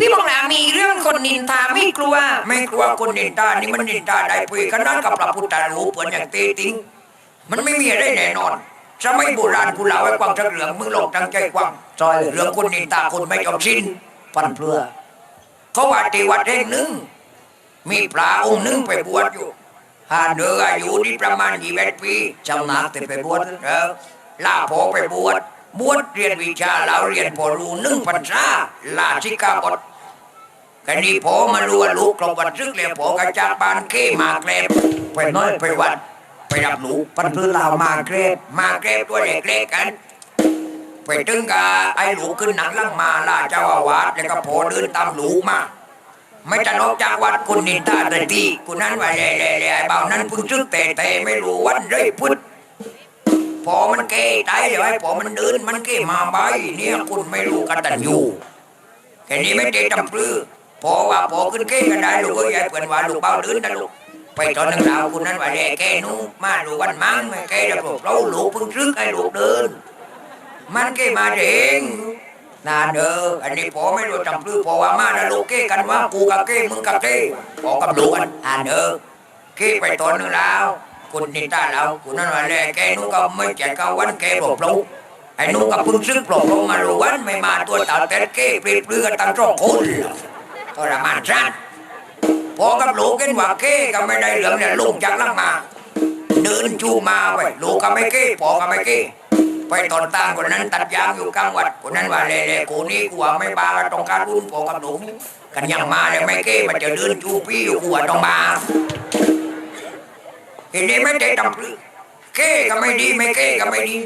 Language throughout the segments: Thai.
พี่บอกแล้วมีเรื่องคนนินทาไม่กลัว ไม่กลัวคนนินทานี่มันนินทาได้ปุยขนาดกับพระพุทธรูปเหมือนอย่างเตติงมันไม่มีอะไรแน่นอนสมัยโบราณกูเล่าให้กวางทักเหลืองมึงลงตั้งใจกวางจอยเรื่องคนนินทาคนไม่จบสิ้นปันเพื่อเขาว่าที่วัดแห่งหนึ่งมีพระองค์หนึ่งไปบวชอยู่หาเดืออายุที่ประมาณยี่สิบปีเจ้านักแต่ไปบวชเออลาพอไปบวช บวชเรียนวิชาแล้วเรียนพอรู้หนึ่งพรรษาลาชิกาบทกันนี้พอมารู้ว่าลูกกรบวันซึกเลยพอกระจาบานเก้มาแกลบไปน้อยไปวัดไปรับลูปันเพื่อลาวมาเกรดมาแกลบตัวเล็กกันไปถึงกับไอ้ลูขึ้นหนังลังมาลาเจ้าอาวาสแล้วก็พอเดินตามลูมาไม่จะนอกจากวัดคุณนินทาเลยที่คุณนั้นว่าแล่ๆๆไอ้เบานั้นพึ่งซึกแต่แต่ไม่รู้วันเลยพุทธ พอมันเกยตายเดี๋ยวให้พอมันเดินมันเกยมาใบเนี่ยคุณไม่รู้กันตันอยู่แค่นี้ไม่ได้จำปลื้อพอว่าพอขึ้นเกยกันได้ลูกก็ยายเปิ่นว่าลูกเบาเดินนะลูกไปตอนนึงเราคุณนั้นว่าแด่แกนู้มาลูกวันมั้งไม่แกแล้วพวกเราลูกเพิ่งซึกให้ลูกเดิน มันเกยมาเองนาเด้ออันนี้พอไม่รู้จำปลือพอว่ามานะลูกเกยกันว่ากูกับเกยมึงกับเกยพอกับลูกกันอ่าเด้อขี้ไปตอนนึงแล้ว คุณนิตาเราคุณนั่นว่าแลแกนู้ก็ไม่แจกเขาวันแกปลบลูกไอ้นู้ก็พึ่งซึกปลบลงมาลูวันไม่มาตัวตาเต็ดเก้ปรีปลือตั้งสองคนทรมานสั้นพอกับลูกเห็นว่าเก้ก็ไม่ได้เหลืองเนี่ยลูกจากลังมาเดินจูมาไปลูกก็ไม่เก้พอก็ไม่เก้ไปตอนตั้งคนนั้นตัดยางอยู่กลางวัดคนนั้นว่าเล่ๆกูนี่กูว่าไม่บาต้องการรุ่นพอกับลูกันยังมาเลยไม่เก้มันจะเดินจูพี่อยู่กูว่าต้องมา ทีนี้ไม่ได้ทำพลือเก้ก็ไม่ดีไม่เก้ก็ไม่ดี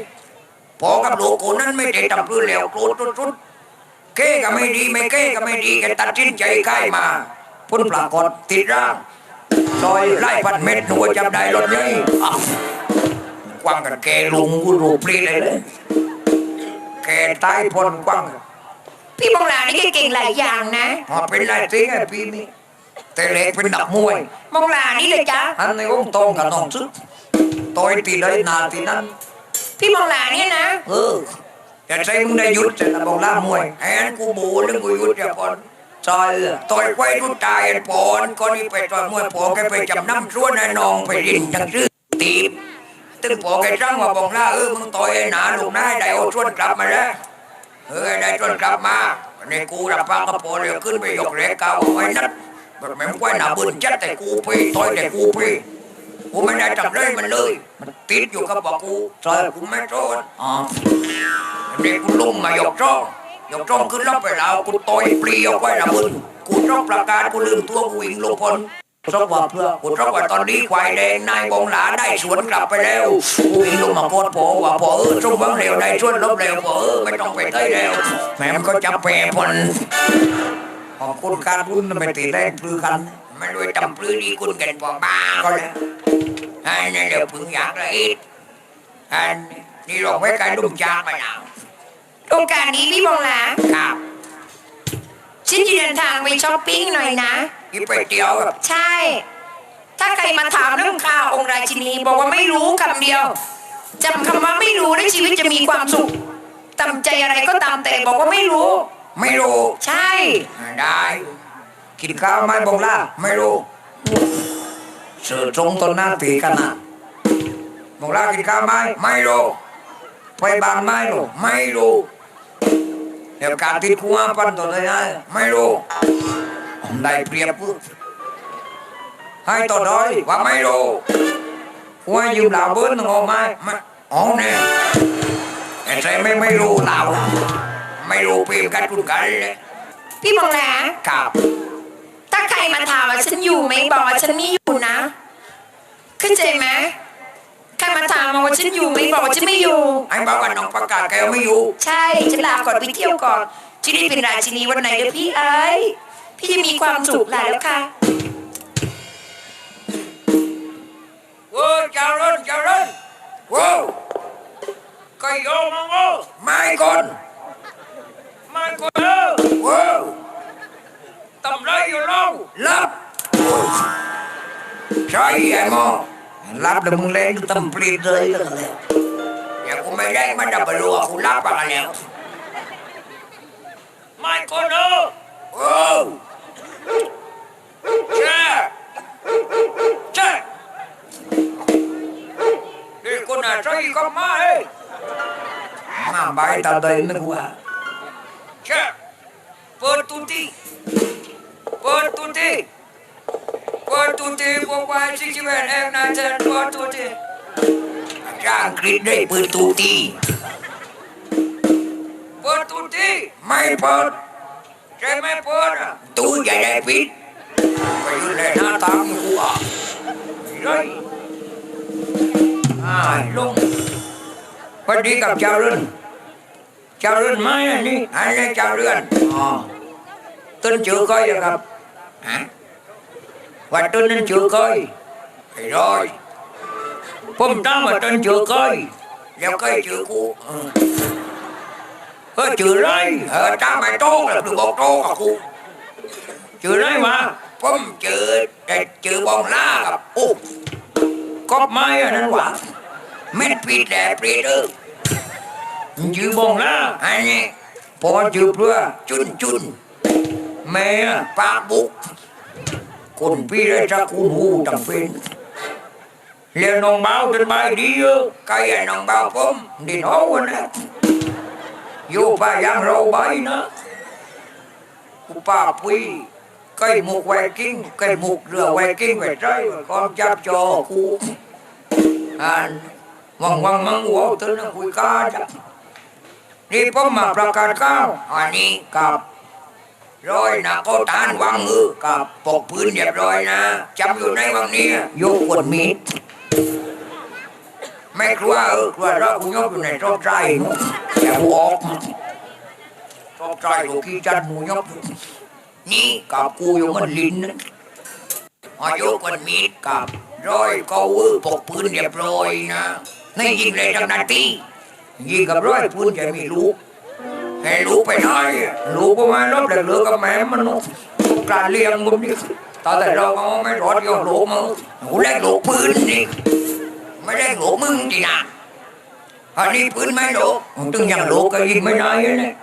พอกับลูกคนนั้นไม่ได้ทำพลือแล้วโกรธสุดๆเก้ก็ไม่ดีไม่เก้ก็ไม่ดีแกตัดสินใจค่ายมาพ้นปรากฏติดร่างซอยไล่พันเม็ดหนูจำได้รถยัยอ้าวกว้างกันแกลุงกูรูปรีเลยเลยแกตายพ้นกว้างพี่บอกแล้วนี่เก่งหลายอย่างนะพอเป็นไรสิไอ้พี่นี่ แต่เล็กเป็นดักมวยมองลานี่เลยจ้ะอันในวงตรงกับน้องซึกต่อยตีเลยนาตีนั้นพี่มองลาเนี่ยนะเออจะใช้มึงได้หยุดจะบอกล่ามวยแอนกูบูนึงกูหยุดจะก่อนจอยต่อยไว้ทุกตายอันปอนก็นี่ไปต่อยมวยพอแกไปจำน้ำส่วนไอ้น้องไปรินจังซื้อตีบตึงพอแกจ้างมาบอกล่าเออมึงต่อยไอ้หนาลูกนายได้เอาส่วนกลับมาแล้วเออได้ส่วนกลับมาในกูรับฟังก็พอเดี๋ยวขึ้นไปยกเรกเก่าเอาไว้นัด แม่งไว้หนาบุญจัดแต่กูไปต่อยแต่กูไปกูไม่ได้ทำเลยมันเลย มันติดอยู่กับบอกกูจอยกูไม่โทษอ๋อเด็กกูลุงมมาหยกจ้องหยกจ้องขึ้นรับไปแล้วกูต่อยปลีเอาไว้ละมึงกูจ้องประกาศกูลืมตัวกูวิ่งลงพลชอบว่าเพื่อกูจ้องว่าตอนนี้ควายแดงนายบงหลาได้สวนกลับไปแล้วกูวิ่งลงมาโคตรพอว่าพอเออจงบังเร็วได้ชวนลบเร็วพอเออไม่ต้องไปเต้ยแล้วแม่มก็จะแปรพล ขอบคุณการบุญไม่ตีแรงปลือกันไม่ด้วยจำปลื้อดีคุณกันพอบ้าก็แล้วอันนี้เดี๋ยวพึงอยากละอีกอันนี่ลงไว้การดุมจางไปแล้วโอกาสนี้พี่มองลาครับฉันจะเดินทางไปช้อปปิ้งหน่อยนะกินไปเดียวกับใช่ ถ้าใครมาถามเรื่องข่าวองค์ราชินีบอกว่าไม่รู้คำเดียวจำคำว่าไม่รู้แล้วชีวิตจะมีความสุขตามใจอะไรก็ตามแต่บอกว่าไม่รู้ ไม่รู้ใช่ได้ กินข้าวไหม่บงล่าไม่รู้เสือตรงต้นหน้าตีกันนะบอกลากินข้าวไหมไม่รู้ไปบานไม้ลูกไม่รู้เดี๋ยวการติดคุกปันตัวเลยนะไม่รู้ได้เปรียบปุ๊บให้ต่อด้อยว่าไม่รู้ว่ายืมเหล่าเบิ้ลงอไม้ไม่อ๋อเนี่ยแต่ใจไม่ไม่รู้เรา ไม่รู้เพียงกันทุนกันเลยพี่มองลาครับ ถ้าใครมาถามว่าฉันอยู่ไหมบอกว่าฉันไม่อยู่นะเข้าใจไหมใครมาถามมาว่าฉันอยู่ไหมบอกว่าฉันไม่อยู่ไอ้บอกว่าน้องประกาศแกไม่อยู่ ใช่ฉันลาก่อนไปเที่ยวก่อนที่ได้เป็นราชินีวันไหนเดี๋ยวพี่เอ้ยพี่จะมีความสุขหลายแล้วค่ะโว้เจ้ารุ่นเจ้ารุ่นโว้ก็โยมมาโว้ไม่คน Man của lơ Wow Tầm radio lâu Lắp Trời vậy mò Lắp đừng lên tâm plin rơi lên Nhà của mấy đấy mà đập bà lùa Phụ lắp bà là nè Man của lơ Wow Đi con này trời có ma ấy. Mà ta đây nó quá. ปั่นตุ้ดับเบิลว่ากูรับปากกันแล้วไม่คนตุ้ดินไม่กลัวเช่เปิดตุ้ตีเปิดตุ้ตีเปิดตุ้ตีบอกว่าสิจิเวนเอ็มนาเจนเปิดตุ้ตีจ้างกรีดได้เปิดตุ้ตีเปิดตุ้ตีไม่เปิดใช่ไม่เปิดตู้ใหญ่ได้ปิดไปอยู่ในหน้าตางกูอะเฮ้ยอ้าลงสวัสดีกับเจ้ารือน เจ้าเรือนไหมอันนี้อันนี้เจ้าเรือนอ๋อต้นชื่อก้อยอะครับฮะว่าต้นนั้นชื่อก้อยไอ้ร้อยผมตั้งว่าต้นชื่อก้อยแล้วก้อย ชื่อกูเออเออชื่อไรเออจ้าไม่โตแล้วดูบอกโตกับกูชื่อไรวะไอ้นี่พอชื่อเพื่อจุนจุนแม่ปาบุก คนพี่ได้จะคุณหูจำเป็นเรียนน้องเบาจนใบดีเยอะใครให้น้องเบาผมดินโอ้นะอยู่ป่ายังเราใบนะกูป้าปุ้ยไก่หมูกไวกิ้งไก่หมูกเรือไวกิ้งไปใจก่อนจับจอกูอันวังวังมังวัวเธอนะคุยกาจ้ะ นี่ผมมาประกาศข้าวอันนี้กับร้อยนะก็ทานวางมือกับปกพื้นเรียบร้อยนะจำอยู่ในวังนี้โยกกดมีดไม่กลัวเออกลัวเราคุณยกอยู่ในรอบใจนู้นแต่กูออกมารอบใจกูขี้จันหมูยกอยู่นี่กับกูอยู่มันลิ้นนะอายุคนมีดกับร้อยก็วือปกปืนเรียบร้อยนะในยิงเลยทั้งนาที ยิงกับร้อยปืนจะมีลูกให้ลูกไปหน่อยลูกก็มาลบเหลือกับแม่มันนุการเลี้ยงมึงนี่ตอนแต่เราก็ไม่รอดยอมลูกมึงกูแลกลูกปืนนี่ไม่ได้ลูกมึงจีนะอันนี้ปืนไม่ลูกตึงอย่างลูกก็ยิงไม่ได้เลย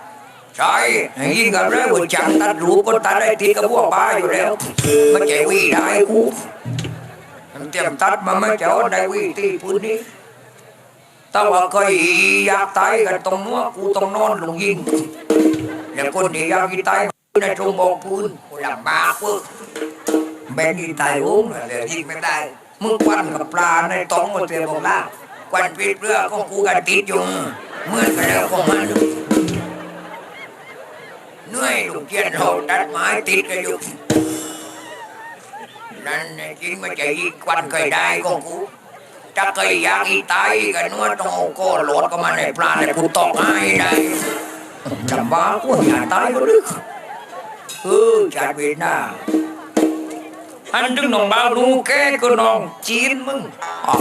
ใช่ยิงกับเรื่องจังตัดลูกก็ตัดได้ทีกับพวกบ้าอยู่แล้วม่ใจะวีได้กูเตรียมตัดมาไม่เจ้าได้วีตีพื้นนี้ แต่ว่าเคยอยากตายกันตรงนู้นกูต้องนอนลงยิงแล้วคนที่อยากกินตายในตรงบอกพื้นกูลำบากเว้ยแบนกินตายโอ้งเลยยิงไม่ได้มึงควันกับปลาในตองมาเตียบอกล่าควันปิดเรือของกูกันติดอยู่เมื่อกันแล้วของมันเหนื่อยลูกเทียนเราตัดไม้ติดกันอยู่นั่นจริงไม่ใช่อีกควันเคยได้ของกู ถ้าเคยยากอีตายกันนวดต้องโก้โหลดก็มาในปลาในกูตอกให้ได้จำบ้ากูอย่าตายก็ดึกเออจัดเวหน้าอันดึงน้องบ่าวดูแกก็น้องจีนมึงอ๋อ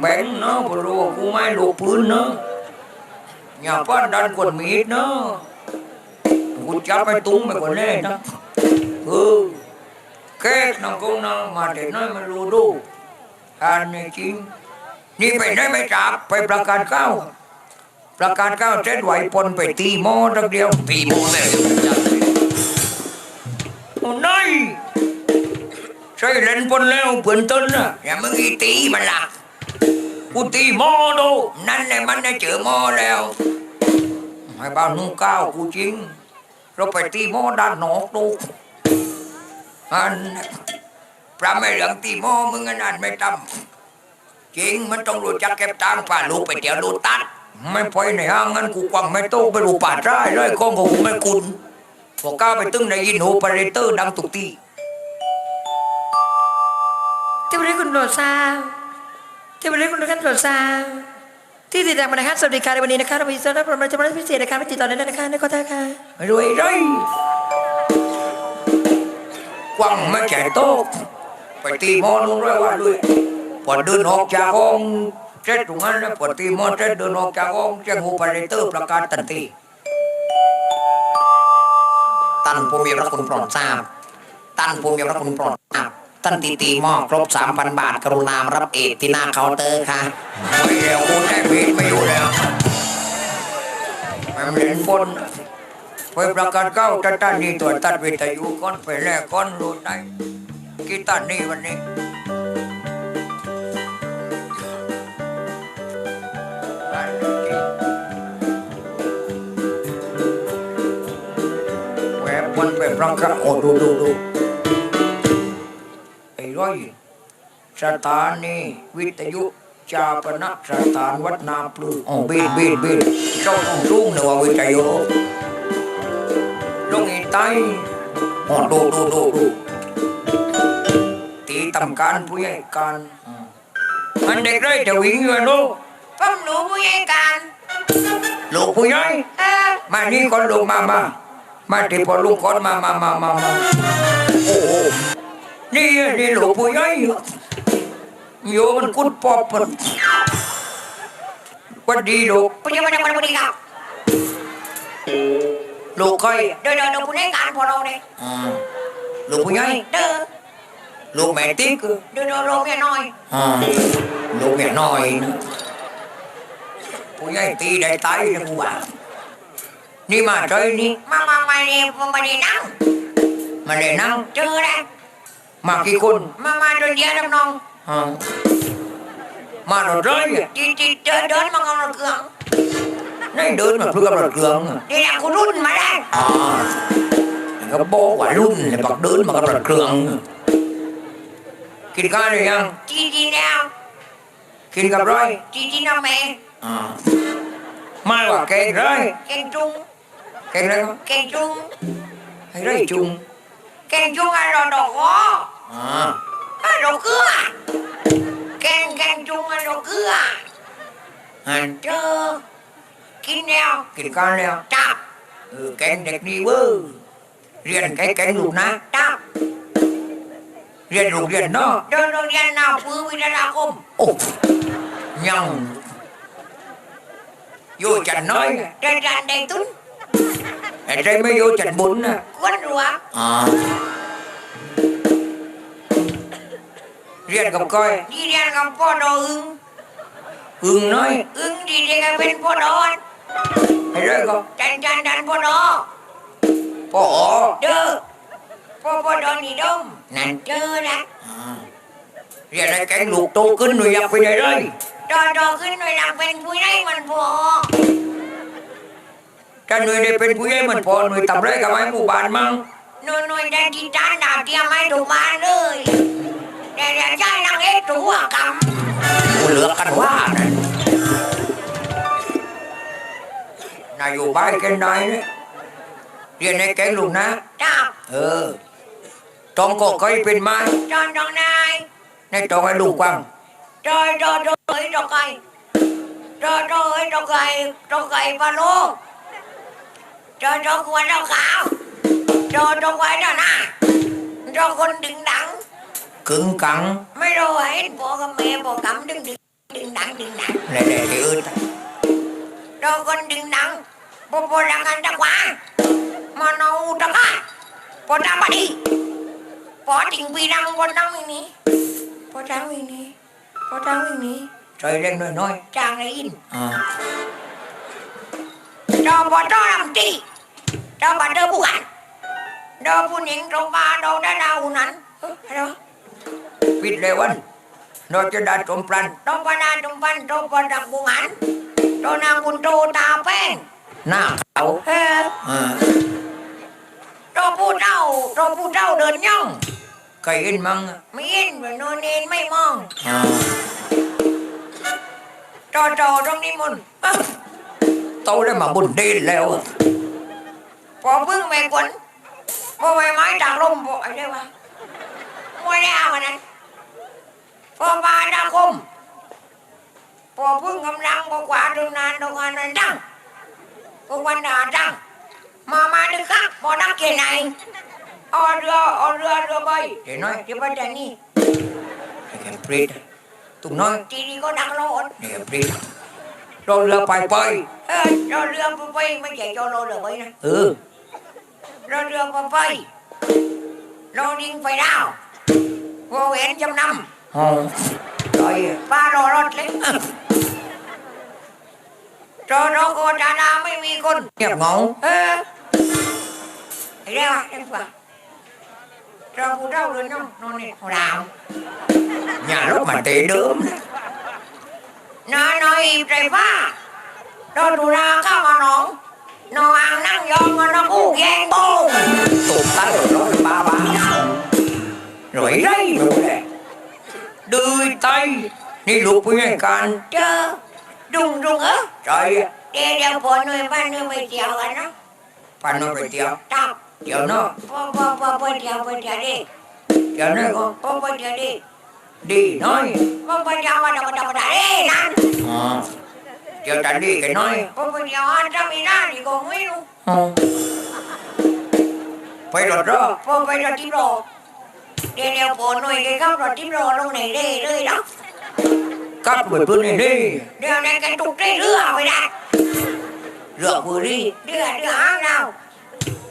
แบ่งเนาะพอรู้กูไม่ลูกพื้นเนาะอย่าป้อนดันคนมีดเนาะกูจับไปตุ้งไปคนแน่นะเออแค่น้องกูน้องมาแต่น้อยมันรู้ดู อันนี้จริง นี่ไปไหนไม่จับไปประกาศเก้า ประกาศเก้าเจ็ดไหวปนไปตีโมตักเดียวตีโมเลยโอ้นายใช่เล่นปนแล้วเพื่อนต้นนะอย่ามึงอีตีมันละกูตีโมดูนั่นแหละมันได้เจอโมแล้วให้บ้านนุ่งก้าวกูจริง เราไปตีโมด้านนอกดูอัน พระไม่เหลืองตีโมมึงอันนั้นไม่ทำจริงมันต้องรู้จักเก็บตังค์ป่าลูกไปเดี๋ยวลูกตัด ไม่ไปในห้างงั้นกูกวังไม่โตไปดูป่าได้เลยกองของกูไม่คุณพอก้าวไปตึ้งในยินหูปาเรเตอร์ดังตุกตีที่บริคุณโปรดทราบที่บริคุณทุกท่านโปรดทราบที่ติดตามมานะคะสวัสดีค่ะในวันนี้นะคะเรามีสาระประมาณจะมาพิเศษนะคะไม่ติดต่อได้นะคะในข้อท้าค่ะรวยไรกวังไม่ใช่โต ไปตีโมนู่นเลยว่าด้วยพอเดินออกจากห้องเจ็ดตรงนั้นนะพอตีโมเจ็ดเดินออกจากห้องแจ้งหูปาเรเตอร์ประกาศทันทีท่านผู้มีพระคุณโปรดทราบท่านผู้มีพระคุณโปรดทราบท่านตีตีหม้อครบสามพันบาท กรุณามรับเอกที่หน้าเคาน์เตอร์ค่ะไม่เดี๋ยวกูได้เวทไม่อยู่แล้วมันเล่นบนไปประกาศเก้าตัดตันนี่ตัวตัดวิทยุก้อนไปแลกก้อนรู้ได้ กีตาร์นี่วันนี้ แหวกมันเป็นรังคับโอ้ดูดูดูไอ้ร้อยสถานีวิทยุจาปนักสถานวัดนาปลูโอ้บินบินบินเจ้าต้องรู้นะว่าวิทยุลงอีไตโอ้ดูดูดูดู ตีตำการผู้ใหญ่การอืมมันเด็กได้จะวิ่งอยู่อะลูกผมรู้ผู้ใหญ่การลูกผู้ใหญ่เออมานี่ก่อนลูกมามามาที่พอลูกก่อนมามามามามาโอ้โหนี่นี่ลูกผู้ใหญ่อยู่โยมันกุดปอบมันวันดีลูกผู้ใหญ่มาจากวันบุรีครับลูกใครเดินเดินเดินผู้ใหญ่การพอเราเนี่ยอืมลูกผู้ใหญ่เดิน ลูกแม่ติ๊กเดินเดินลงแค่น้อยอืมลูกแม่น้อยนะผู้ใหญ่ตีได้ตายนะกูว่านี่มาใจนี่มามามาเนี่ยผมมาเนี่ยนั่งมาเลยนั่งเจอแล้วมา กี่คนมามาเดินเดียวน้องอืมมาเราใจอะจีจีเดินเดินมาเอาเครื่องนี่เดินมาเพื่อรถเครื่องอะเดี๋ยวคุณรุ่นมาได้อ่าก็บอกว่ารุ่นเนี่ยบอกเดินมากับรถเครื่องกินข้าวหรือยังจีจีแล้วกินกับไรจีจีน้องแม่อ่าไม่ว่าแกงไรเก่งจุงแกงอะไรวะเก่งจุงให้ไรจุงเก่งจุงอะไรดอกวออ่าอะดอกเกลือเก่งเก่งจุงอะไรดอกเกลืออันเจอกินแล้วกินข้าวแล้วจับเออแกงเด็กดีเว้ยเรียนแกงแกงลูกนะจับ เรียนลูกเรียนเนาะเดินโรงเรียนนาพื้นวิทยาคมโอ้ยังอยู่จันน้อยเดินการเดินตุ้นไอ้ใจไม่อยู่จันบุญนะควนรัวอ่าเรียนกับก้อยดีเรียนกับพ่อดออึงอึงน้อยอึงดีเรียนกับเป็นพ่อดอนไอ้เรื่องก็จันจันจันพ่อดอพ่ออ๋อเด้อ พ่อพ่อดอนนี่ดมนั่นเจอนะเรียนไอ้แกงลูกโตขึ้นหน่อยอยากไปไหนเลยดอดอขึ้นหน่อยหลังเป็นผู้ใหญ่มันพอถ้าหน่วยได้เป็นผู้ใหญ่เหมือนพ่อหน่วยทำไรกับไอ้หมู่บ้านมั่งหน่อยหน่อยได้ที่จานดาวเทียมให้ถูกมาเลยแต่แต่ใช้นางเอกตัวกำกูเหลือกันว่านั่นนายอยู่บ้านกันไหนเนี่ยเรียนไอ้แกงลูกนะจับเออ ตองก็เคยเป็นไม้จอนจองนายในตองไอ้ลูกกวางจอยจอยจอยจอยไก่จอยจอยจอยไก่จอยไก่ปลาโลจอยจอยควรเราขาวจอยจอยไว้เจ้าหน้าจอยคนดึงดังคึงกังไม่รู้เห็นพ่อกับแม่พ่อกำดึงดึงดึงดังดึงดังแหล่ๆที่อื่นจอยคนดึงดังพ่อพ่อดังกันตะกวามาเอาตะก้าพ่อทำมา ดีพ่อทิ้งปีดังพ่อทำอย่างนี้พ่อทำอย่างนี้พ่อทำอย่างนี้ใจเล็กน้อยจางไรอินๆอ่า Đó bỏ đó làm chi Đó bà đơ bù ảnh Đó bù nhìn trong ba đâu đã đau hùn ảnh Đó ปิดเลยวันเราจะได้จมปลัน Đó bà đa trong văn Đó bà đặc bù ảnh Đó nàng bùn trô tà phèn หน้าเขา Ê อ่า Đó bù trâu Đó bù trâu đơn nhông เคยเห็นมั้ง Mấy yên và nô nên mấy mong อ่า Trò trò trong đi môn โตได้มาบุญดีแล้วอะ Bỏ vương mẹ quấn Bỏ mẹ mái trạc lông Bỏ ở đây mà Mua đây à mà này Bỏ ba đa khung Bỏ vương ngâm răng Bỏ quả đường nàn Đồ ngàn nàn răng Bỏ quan đà răng Mà mà đừng khác Bỏ đăng kia này Ở đưa Ở đưa đưa bay เดี๋ยวน้อย Đi bắt đàn đi ไอ้แกปรีดตุ้มน้อย Chị đi có đăng lộn ไอ้แกปรีดเราเรือไปไป Ê, Rồi đưa bà bay Mới chạy cho lô được bay này เออ Rồi đưa bà bay Lô điên phải đào Vô hẹn trăm năm อ๋อใจอะป้ารอรถเลยรอรอโกดาดาไม่มีคนเงียบเหงาเออไอ้เรื่องอะไรวะรอกูเล่าเลยน้องนอนเนี่ยราว nhà lúc mà tệ đớm น้อยน้อยอีใจฟ้ารอดูราเข้ามาหนองนอนอ่างนั่งย Rồi phụ rồi nhau, nó nè, hồ Nhà lúc mà tỉ đớm. Nó nói im trời phá. Đó tụ ra có mà nó? Nó ăn năn do mà nó u ghen bồn Tụt ta rồi nói ba ba. Rồi đây rồi đây Đưa tay Đi lục với ngày càng chơ Đùng đùng ớ. Trời Đi đeo phụ nuôi ba nuôi mày chèo rồi nó. Ba nuôi mày chèo Tập เที่ยวตับเดี๋ยวเนาะพอพอพอพอเที่ยวพอเที่ยวดิเดี๋ยวนี่ก็พอพอเที่ยวดิดีน้อยพอพอเที่ยวมาเดี๋ยวเดี๋ยวเดี๋ยวดินั่นอ๋อเดี๋ยวจะดีกันน้อยพอพอเที่ยวอันจะมีหน้าดีก็ไม่รู้อ๋อไปรถรอพอไปรถที่โรงเดี๋ยวเดี๋ยวพอหน่วยแกเข้ารถที่โรงลงไหนได้เลยนะกลับไปพื้นนี่ดิเดี๋ยวนั้นกันตุกได้เรือไปได้เรือพื้นนี่เรือเรือหางเรา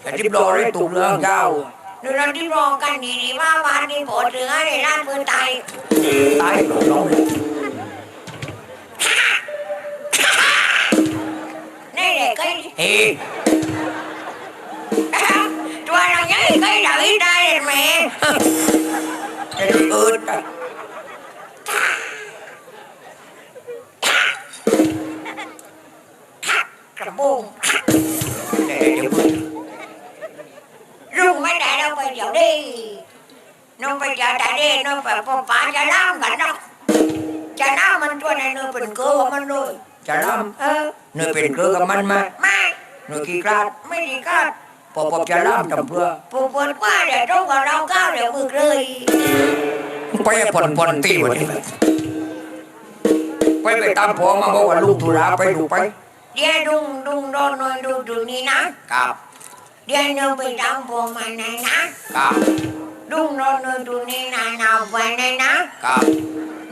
แต่ที่รอได้ตุกเรือเจ้าเดี๋ยวเราที่โรงกันดีดีว่าวันนี้พอเรือในร้านปืนไทยตายหลงลงเลยนี่เด็กไอ้เฮ้ยตัวเราใหญ่ไอ้เราอีได้เลยแม่ไอ้เอิร์ดอะกระบุง ดี๋ยวดิน้องไปเดี๋ยวได้ดิน้องไปพอป้าจะน้ำกันนะจะน้ำมันตัวไหนเนื้อเป็นเกลือมันเลยจะล่เออำเนื้อเป็นเกลือกับมันมาไม่เนื้อขี้กลาดไม่ดีก็พอพบจะล่ำจำเพื่อปูปวดกว่าเดี๋ยวต้องกับเราก้าวเดี๋ยวมึกเลยไปผ่อนผ่อนตีวันนี้ไปไปตามผัวมาบอกว่าลูกธุระไปดูไปเดี๋ยวดุงดุงโดนหน่อยดูดูนี่นะครับเดี๋ยวน้องไปตามพวกมันไหนนะครับดุงโดนหน่อยดูนี่นะนาไปไหนนะครับ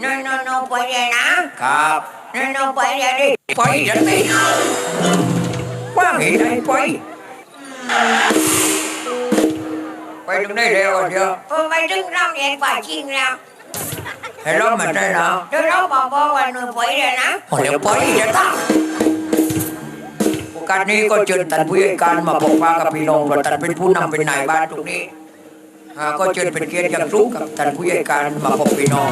น้องน้องน้องไปเดี๋ยวนะครับน้องน้องไปเดี๋ยวดิไปจะตีว่างเห็นไหนไปไปถึงได้เร็วเดีย วพอไปถึงเราเรียนฝ่ายจริงแล้วให้รอบมันได้แล้วเดี๋ยวเราบอกบอกว่าหน่อยไปเดี๋ยวนะเดี๋ยวไปจะตั้ก็เชิญท่านผู้ใหญ่การมาบอกว่ากับพี่น้องว่าท่านเป็นผู้นำเป็นนายบ้านตรงนี้ก็เชิญเป็นเกียรติอย่างสูงกับท่านผู้ใหญ่การมาพบพี่น้อง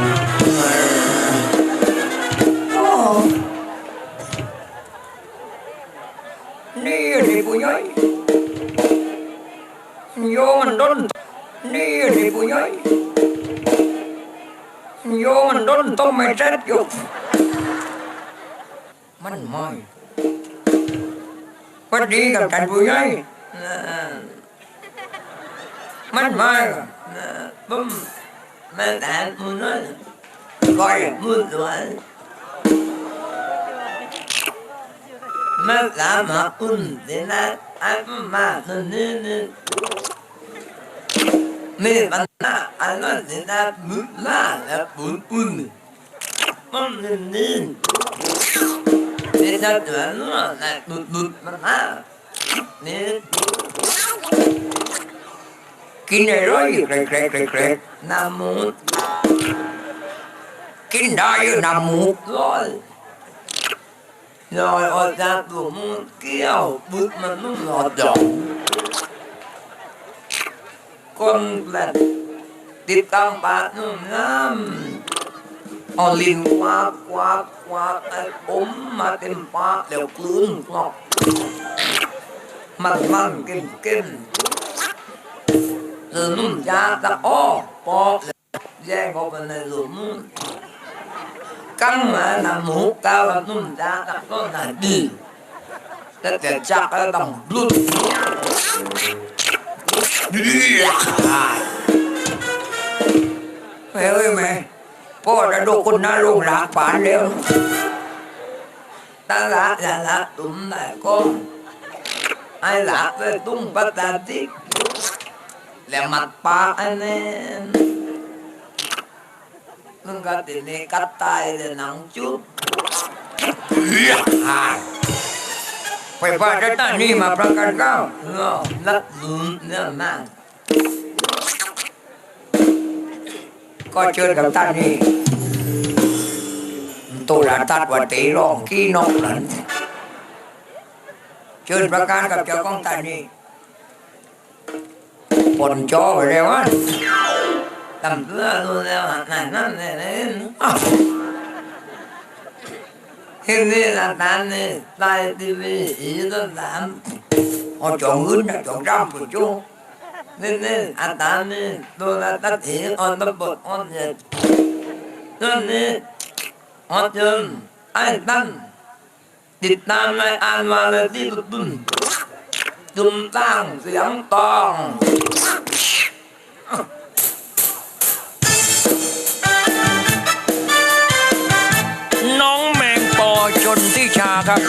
นี่นี่ผู้ใหญ่โยมันดนนี่นี่ผู้ใหญ่โยมันดนต้องไม่เจ็ดอยู่มันไม่ พอดีกับท่านผู้ใหญ่นะมันไม่นะผมมันแต่มือนั่นก้อยมือตัวมันสามารถอุ่นเดินะอันมาหนึ่งนึงมีปัญหาอันนั้นเดินะมือมาแล้วปุ่นปุ่นมันหนึ่ง Seriden döver mi? Ne? Bu, bu, ha? Ne? Kine roi, krek, krek, krek, krek. Namut. Kine dayı namut. Lol. Rồi ở ra bộ môn kêu bước mà nó lọt đỏ Con là tiếp tăng bạc nó ngâm เอาลิ้นคว้าคว้าคว้าไอ้อมมาเต็มปากแล้วกลืนงอกมันมันเกินเกินเออนุ่ม พ่อจะดูคนน่าลงหลากป่านเร็วตาละละละตุ้มได้ก็ไอ้ละไปตุ้มปัตตาติกแล้วมัดปากไอ้เน่มึงก็ติดในกัดตายเลยหนังจุ๊บหายไปว่าจะตั้งนี่มาประกันก้าวเออลัดลุนเนี่ยมาก ก็เชิญกับท่านนี่ตัวหลาตัดวัตีร้องขี้นกหลันเชิญประการกับเจ้าของตานนี่ปนจอไปแล้วะทำเพื่อดูแล้วหันหน้านั่นเลยนะอ้าวเห็นนี่ละตานนี่ตายทีวีอีต้นสามเอาจองเงินนะจองร่ำผู้จู้ นี่นี่อันตานี่ตัวละตัดเหงอ่อนตบดออนเจ็ดโดนนี้อาจารย์ไอ้ตั้นติดตามในอ่านมาเลยที่ตุ้นตุ้มตั้งเสียงตองน้องแมงปอชนที่ชาครับ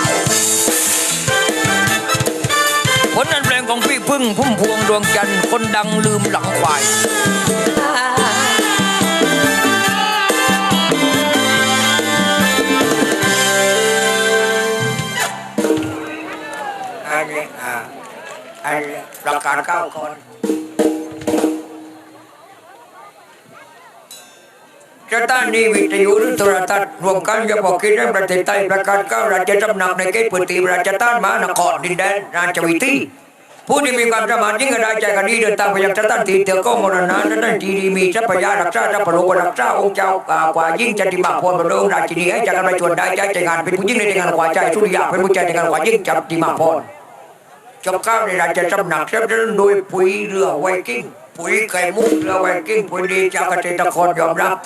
ผลอันแรงของพี่ พึ่งพุ่มพวงดวงจันทร์คนดังลืมหลังควายอันนี้อ่าอันนี้ประกาศเก้าคนสถานีวิทยุหรือโทรทัศน์รวมกันจะบอกคิดให้ประเทศไทยประกาศเก้าราชสำนักในเขตพื้นที่ราชต้านมหานครดินแดนราชวิถี ผู้ที่มีความสามารถยิ่งกระได้ใจกันดีเดินทางไปยังสถานที่เที่ยวก็มรณะสถานทีดีมีทรัพยารักษาทรัพย์โลกรักษาองค์เจ้ากว่ายิ่งจันติมาพรบรมราชินีให้จากกันไปชวนได้ใจใจงานเป็นผู้ยิ่งในงานกว่าใจสุริยาเป็นผู้ใจในงานกว่ายิ่งจันติมาพรจบข้าวในราชสำนักเสนับสนุนโดยปุ๋ยเรือไวกิ้งปุ๋ยไข่มุกเรือไวกิ้งปุ๋ยดีจากเกษตรกรยอมรับ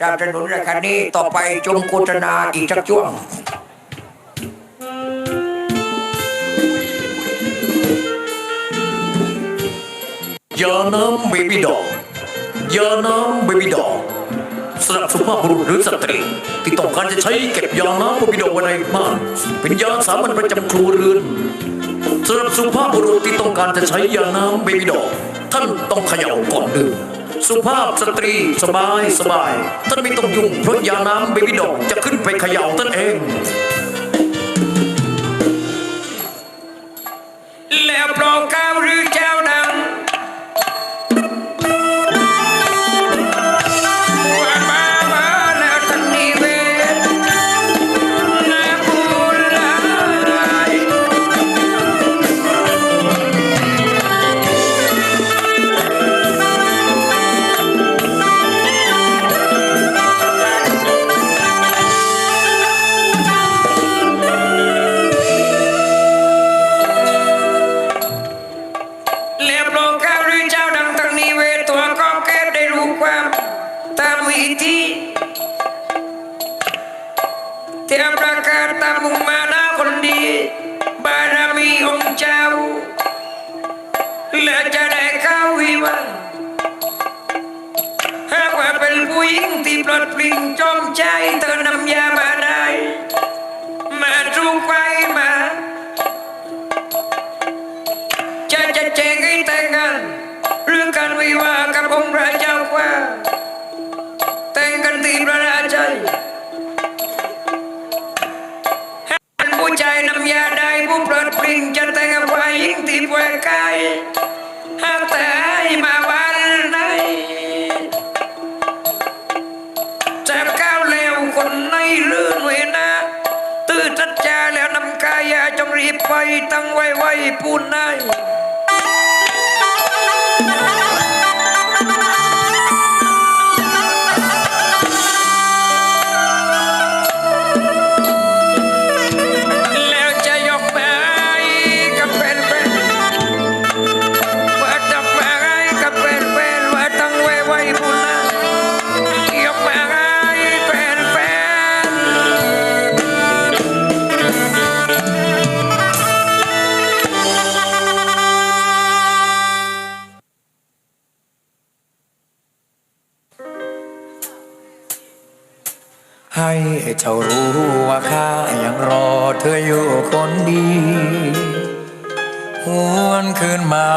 สนับสนุนรายการนี้ต่อไปจงโฆษณาอีกสักช่วง ยาน้ำเบบี้ดอกยาน้ำเบบี้ดอกสำหรับสุภาพบุรุษหรือสตรีที่ต้องการจะใช้เก็บยาน้ำเบบี้ดอกไว้ในบ้านเป็นยาสามัญประจำครัวเรือนสำหรับสุภาพบุรุษที่ต้องการจะใช้ยาน้ำเบบี้ดอกท่านต้องเขย่าก่อนดื่มสุภาพสตรีสบายสบายท่านไม่ต้องยุ่งเพราะยาน้ำเบบี้ดอกจะขึ้นไปเขย่าท่านเอง แล้วโปรกาวหรือ ศีลพระราชาให้เป็นผู้ชายนำยาได้ผู้ปลดปลิ่งจะแต่งกับฝ่ายหญิงที่ป่วยกายหากแต่ให้มาวันไหนจะก้าวเร็วคนในเรื่องเวนาตื่นทัดจาแล้วนำกายาจงรีบไปตั้งไว้ไว้ปูนใน เจ้ารู้ว่าข้ายังรอเธออยู่คนดีหวนคืนมา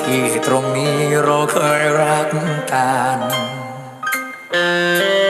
ที่ตรงนี้เราเคยรักกันวัน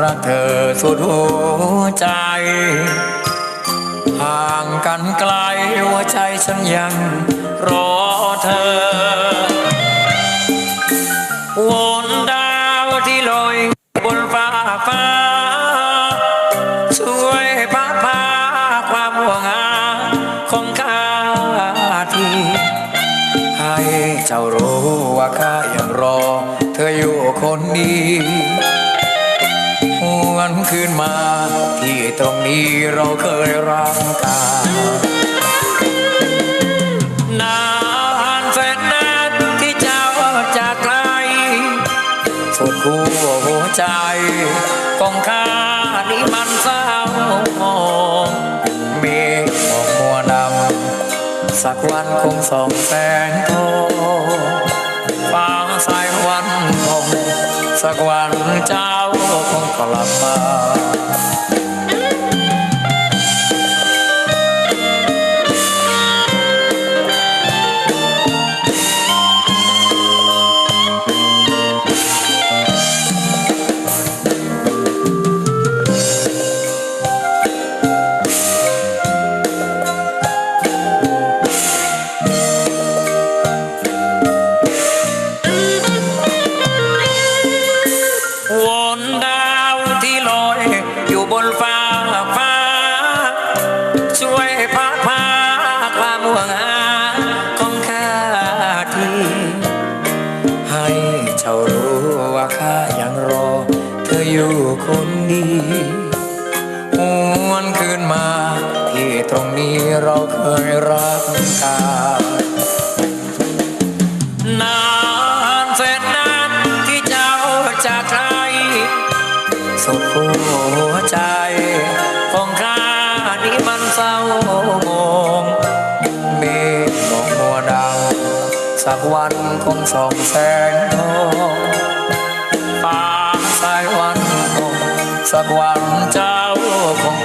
รักเธอสุดหัวใจห่างกันไกลหัวใจฉันยังรอเธอวนดาวที่ลอยบนฟ้าฟ้า ช่วยพาพาความห่วงหาของข้าทีให้เจ้ารู้ว่าข้ายังรอ เธออยู่คนนี้ คืนมา ที่ตรงนี้เราเคยรักกันนานแสนนานที่เจ้าจากไกลสุดหัวหัวใจของข้านี่มันเศร้าหมองเมฆหมอกมัวดำสักวันคงสองแสงทองฟ้าสายวันคงสักวันเจ้า คงก เธออยู่คนดีหวนคืนมา ที่ตรงนี้เราเคยรักกันนานแสนนานที่เจ้าจากไกลสุดหัวใจของข้านี่มันเศร้าหมงเมฆมอกมัวดำสักวันคงส่องแสงทอง สักวันเจ้าคง